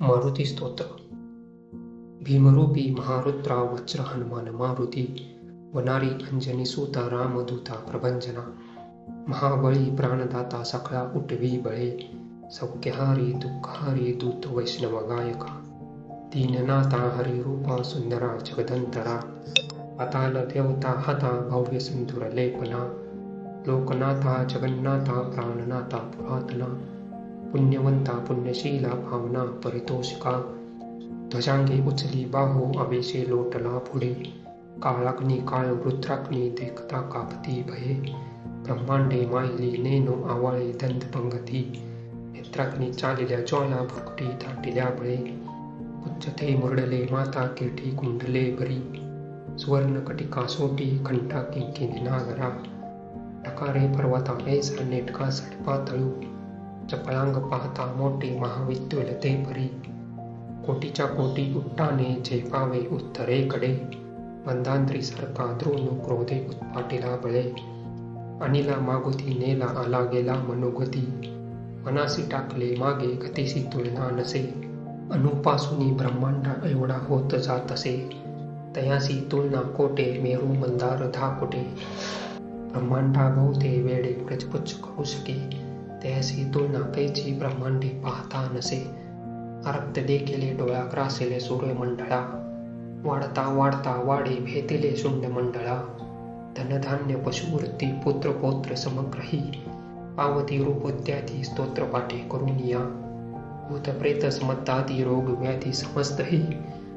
મારુતિ સ્તોત્ર ભીમરૂપી મહારુદ્રા વજ્ર હનુમાન મારુતિ વનારી અંજની સુતા રામદૂતા પ્રભંજના મહાબળી પ્રાણદાતા સખળા ઉઠવી બળે સૌખ્યહારી દુઃખહારી દૂત વૈષ્ણવ ગાયકા દીનનાતા હરિરૂપા સુંદરા જગદંતરા અતાલ દેવતા હતા ભવ્ય સિંધુર લેપના લોકનાથા જગન્નાથા પ્રાણનાથા પુરાતના पुण्यवंता पुण्यशीला भावना परितोषिका। ध्वजांगी उचली बाहो अभिषे लोटला पुढे काळाग्नी काळ रुद्राग्नी देखता कापती भये। ब्रह्मांडे मायली नेनो आवाळे दंत पंगती। नेत्राग्नी चालिल्या ज्वाला भुकटी दाटिल्या बळे। उच्चते मुरडले माता केठी कुंडले बरी। सुवर्ण कटिका सोटी खंटा किंकिणी नागरा। टकारे पर्वता ऐसा नेटका सडपातळू चपळांग पाहता मोठे महाविद्युल ते परी कोटीच्या कोटी उट्टाने झेपावे उत्तरेकडे. मंदांत्री सारखा द्रोण क्रोधे उत्पाटीला बळे. अनिला मागुती नेला आला गेला मनोगती. मनासी टाकले मागे गतीसी तुलना नसे. अनुपासूनी ब्रह्मांडा एवढा होत जात असे तयासी तुलना कोटे मेरू मंदार धाकोटे. ब्रह्मांडा बहुते वेळे प्रजपुच्छ करू शके त्यासी तुलना कैची ब्रह्मांडी पाहता नसे अरक्त देखिले डोळा ग्रासिले सूर्यमंडळा वाढता वाढता वाढे भेतिले शून्य मंडळा। धनधान्य पशुवृत्ती पुत्र पौत्र समग्रही। पावती रूपोद्याती स्तोत्र पाठे करून या। भूत प्रेत समत्तादी रोग व्याधी समस्तही।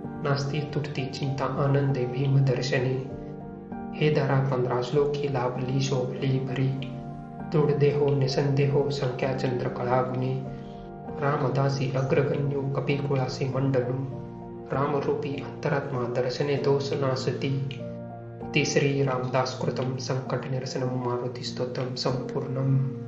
नास्ती तुटती चिंता आनंद भीम दर्शने। हे धरा पंधरा श्लोकी लाभली शोभली भरी। दुर्देहो निसंदेहो संख्या रामदासी अग्रगण्यो कपिकुळासी मंडलू। रामरूपी अंतरात्मा दर्शने दोष नासती। तिसरी रामदास कृतम संकट निरसनम मारुती स्तोत्रम संपूर्णम।